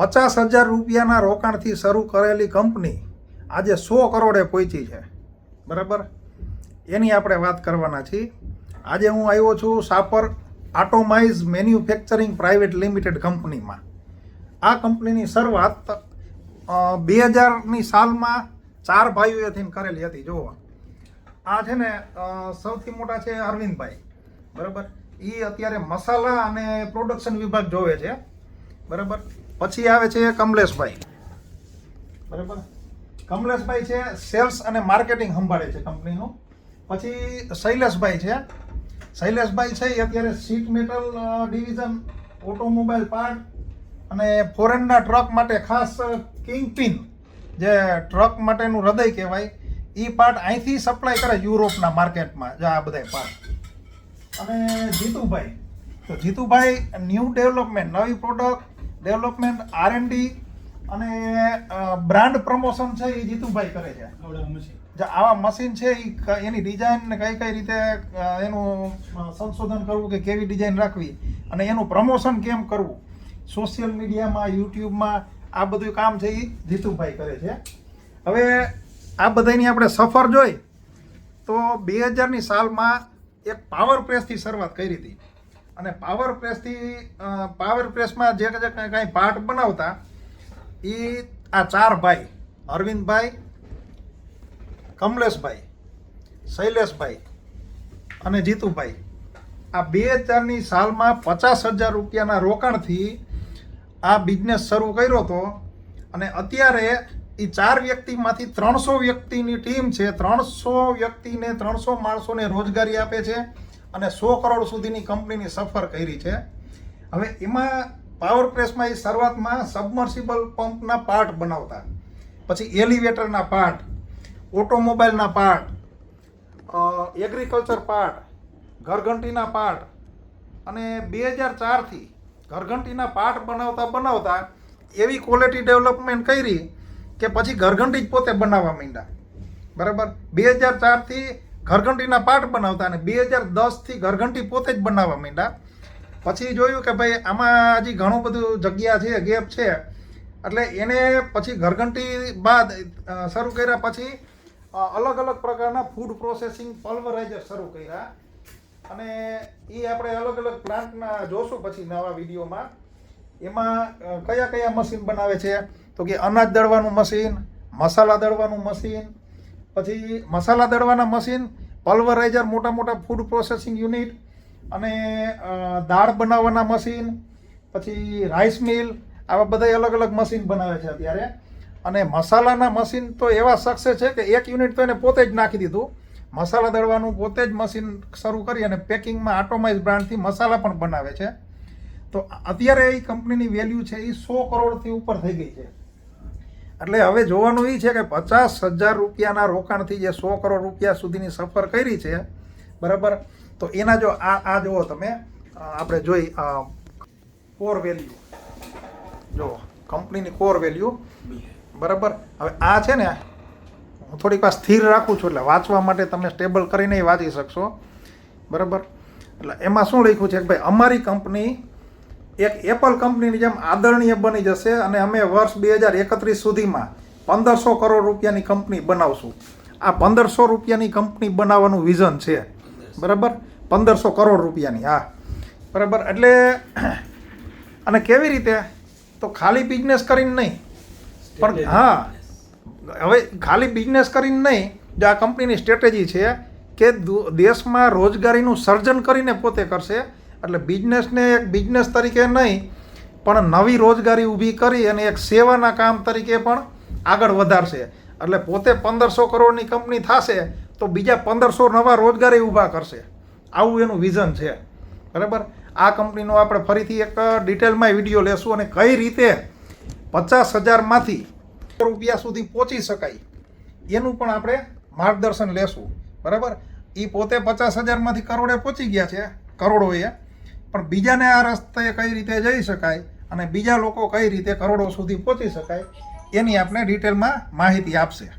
પચાસ હજાર રૂપિયાના રોકાણથી શરૂ કરેલી કંપની આજે સો કરોડે પહોંચી છે. બરાબર? એની આપણે વાત કરવાના છીએ. આજે હું આવ્યો છું Sapar atomize manufacturing private limited કંપનીમાં. આ કંપનીની શરૂઆત બે હજારની સાલમાં ચાર ભાઈઓએથી કરેલી હતી. જુઓ. આ છે ને સૌથી મોટા છે અરવિંદભાઈ. બરાબર? એ અત્યારે મસાલા અને પ્રોડક્શન વિભાગ જોવે છે. બરાબર? પછી આવે છે કમલેશભાઈ. બરાબર? કમલેશભાઈ છે સેલ્સ અને માર્કેટિંગ સંભાળે છે કંપનીનું. પછી શૈલેષભાઈ છે. શૈલેષભાઈ છે એ અત્યારે sheet metal division, automobile part અને ફોરેનના ટ્રક માટે ખાસ કિંગ પિન જે ટ્રક માટેનું હૃદય કહેવાય એ પાર્ટ અહીંથી સપ્લાય કરે યુરોપના માર્કેટમાં, જે આ બધા પાર્ટ. અને જીતુભાઈ. તો જીતુભાઈ, ન્યૂ ડેવલપમેન્ટ, નવી product development R and D અને બ્રાન્ડ પ્રમોશન છે એ જીતુભાઈ કરે છે. જે આવા મશીન છે એની ડિઝાઇન ને કઈ કઈ રીતે એનું સંશોધન કરવું કે કેવી ડિઝાઇન રાખવી અને એનું પ્રમોશન કેમ કરવું. સોશિયલ મીડિયામાં યુટ્યુબમાં આ બધું કામ છે એ જીતુભાઈ કરે છે. હવે આ બધાની આપણે સફર જોઈ તો બે હજારની સાલમાં એક પાવર પ્રેસથી શરૂઆત કરી હતી. અને પાવર પ્રેસથી પાવર પ્રેસમાં જે કાંઈ પાર્ટ બનાવતા એ આ ચાર ભાઈ, અરવિંદભાઈ, કમલેશભાઈ, શૈલેષભાઈ અને જીતુભાઈ, આ બે હજારની સાલમાં પચાસ હજાર રૂપિયાના રોકાણથી આ બિઝનેસ શરૂ કર્યો હતો. અને અત્યારે એ ચાર વ્યક્તિમાંથી ત્રણસો વ્યક્તિની ટીમ છે. ત્રણસો વ્યક્તિને ત્રણસો માણસોને રોજગારી આપે છે. અને સો કરોડ સુધીની કંપનીની સફર કરી છે. હવે એમાં પાવર પ્રેસમાં એ શરૂઆતમાં સબમર્સિબલ પંપના પાર્ટ બનાવતા. પછી એલિવેટરના પાર્ટ ઓટોમોબાઈલના પાર્ટ એગ્રીકલ્ચર પાર્ટ ઘરઘંટીના પાર્ટ અને બે હજાર ચારથી ઘરઘંટીના પાર્ટ બનાવતા બનાવતા એવી ક્વોલિટી ડેવલપમેન્ટ કરી કે પછી ઘરઘંટી જ પોતે બનાવવા માંડ્યા. બરાબર? બે હજાર ચારથી ઘરઘંટીના પાર્ટ બનાવતા અને બે હજાર દસથી ઘરઘંટી પોતે જ બનાવવા માંડ્યા. પછી જોયું કે ભાઈ, આમાં હજી ઘણું બધું જગ્યા છે, ગેપ છે. એટલે એને પછી ઘરઘંટી બાદ શરૂ કર્યા પછી અલગ અલગ પ્રકારના ફૂડ પ્રોસેસિંગ પલ્વરાઇઝર શરૂ કર્યા. અને એ આપણે અલગ અલગ પ્લાન્ટના જોશું પછી નવા વિડીયોમાં. એમાં કયા કયા મશીન બનાવે છે? તો કે અનાજ દળવાનું મશીન, મસાલા દળવાનું મશીન પછી મસાલા દળવાના મશીન પલ્વરાઇઝર મોટા મોટા ફૂડ પ્રોસેસિંગ યુનિટ અને દાળ બનાવવાના મશીન પછી રાઈસ મિલ આવા બધા અલગ અલગ મશીન બનાવે છે અત્યારે. અને મસાલાના મશીન તો એવા શખ્સે છે કે એક યુનિટ તો એને પોતે જ નાખી દીધું. મસાલા દળવાનું પોતે જ મશીન શરૂ કરી અને પેકિંગમાં આટોમાઇઝ બ્રાન્ડથી મસાલા પણ બનાવે છે. તો અત્યારે એ કંપનીની વેલ્યુ છે એ સો કરોડથી ઉપર થઈ ગઈ છે. એટલે હવે જોવાનું એ છે કે પચાસ હજાર રૂપિયાના રોકાણથી જે સો કરોડ રૂપિયા સુધીની સફર કરી છે, બરાબર? તો એના જો આ આ જુઓ તમે આપણે જોઈ કોર વેલ્યુ જો કંપનીની કોર વેલ્યુ બરાબર? હવે આ છે ને, હું થોડીક વાર સ્થિર રાખું છું એટલે વાંચવા માટે તમે સ્ટેબલ કરીને વાંચી શકશો, બરાબર? એટલે એમાં શું લખ્યું છે કે ભાઈ, અમારી કંપની એક એપલ કંપનીની જેમ આદરણીય બની જશે અને અમે વર્ષ બે હજાર એકત્રીસ સુધીમાં પંદરસો કરોડ રૂપિયાની કંપની બનાવશું. આ પંદરસો રૂપિયાની કંપની બનાવવાનું વિઝન છે. બરાબર? પંદરસો કરોડ રૂપિયાની હા. બરાબર? એટલે અને કેવી રીતે? તો ખાલી બિઝનેસ કરીને નહીં. પણ હા. હવે ખાલી બિઝનેસ કરીને નહીં જે આ કંપનીની સ્ટ્રેટેજી છે કે દુ- દેશમાં રોજગારીનું સર્જન કરીને પોતે કરશે એટલે બિઝનેસને એક બિઝનેસ તરીકે નહીં, પણ નવી રોજગારી ઊભી કરી અને એક સેવાના કામ તરીકે પણ આગળ વધારશે. એટલે પોતે પંદરસો કરોડની કંપની થશે તો બીજા પંદરસો નવા રોજગારી ઊભા કરશે. આવું એનું વિઝન છે. બરાબર? આ કંપનીનો આપણે ફરીથી એક ડિટેલમાં વીડિયો લેશું અને કઈ રીતે પચાસ હજારમાંથી રૂપિયા સુધી પહોંચી શકાય એનું પણ આપણે માર્ગદર્શન લેશું. બરાબર? એ પોતે પચાસ હજારમાંથી કરોડે પહોંચી ગયા છે, કરોડોએ. પણ બીજાને આ રસ્તે કઈ રીતે જઈ શકાય અને બીજા લોકો કઈ રીતે કરોડો સુધી પહોંચી શકાય, એની આપણે ડિટેલમાં માહિતી આપશે.